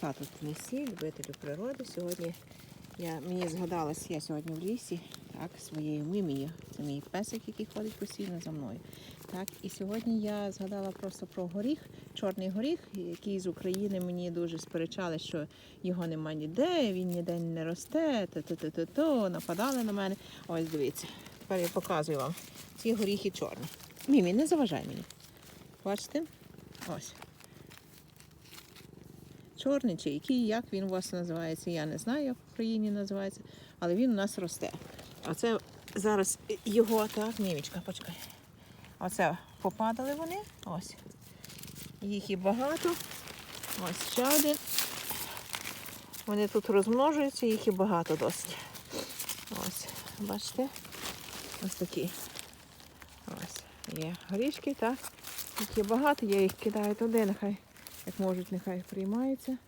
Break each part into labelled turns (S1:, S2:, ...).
S1: Тато Тенесі, любителю природи. Сьогодні я, мені згадалось, я сьогодні в лісі, так, своєю мимією. Це мій песик, який ходить постійно за мною. Так, і сьогодні я згадала просто про горіх, чорний горіх, який з України мені дуже сперечали, що його нема ніде, він ніде не росте, то-то-то-то, нападали на мене. Ось дивіться, тепер я показую вам. Ці горіхи чорні. Мімі, не заважай мені. Бачите? Ось. Чорний чи який, як він у вас називається, я не знаю, як в Україні називається, але він у нас росте. Оце зараз його, так, мімічка, почекай. Оце попадали вони. Ось. Їх і багато. Ось ще один. Вони тут розмножуються, їх і багато досить. Ось, бачите? Ось такі. Ось. Є горішки, так. Є багато, я їх кидаю туди, нехай, як можуть, нехай приймаються.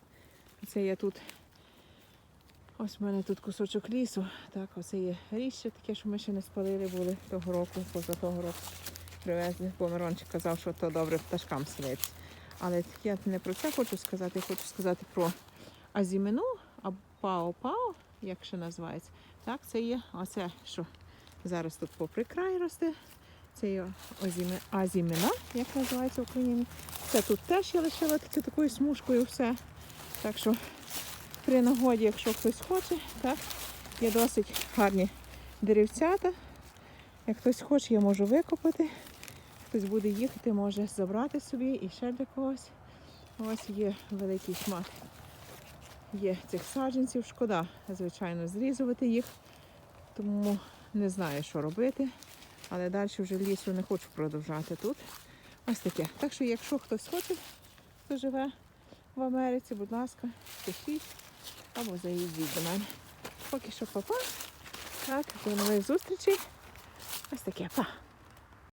S1: Це я тут. Ось в мене тут кусочок лісу. Так, оце є ріще таке, що ми ще не спалили були того року, поза того року привезли, бо Мирончик казав, що то добре пташкам сниться. Але я не про це хочу сказати, я хочу сказати про азімину, а пао-пао, як ще називається. Так, це є оце, що зараз тут попри край росте. Це є азімина, як називається в Україні. Це тут теж я лишила таки такою смужкою все. Так що при нагоді, якщо хтось хоче, так, є досить гарні деревцята. Як хтось хоче, я можу викопати. Хтось буде їхати, може забрати собі і ще для когось. Ось є великий шмат. Є цих саджанців. Шкода, звичайно, зрізувати їх, тому не знаю, що робити. Але далі вже лісу не хочу продовжати тут. Ось таке. Так що, якщо хтось хоче, хто живе в Америці, будь ласка, пишіть або заїздіть до мене. Поки що папа. Так, до нових зустрічей. Ось таке. Па.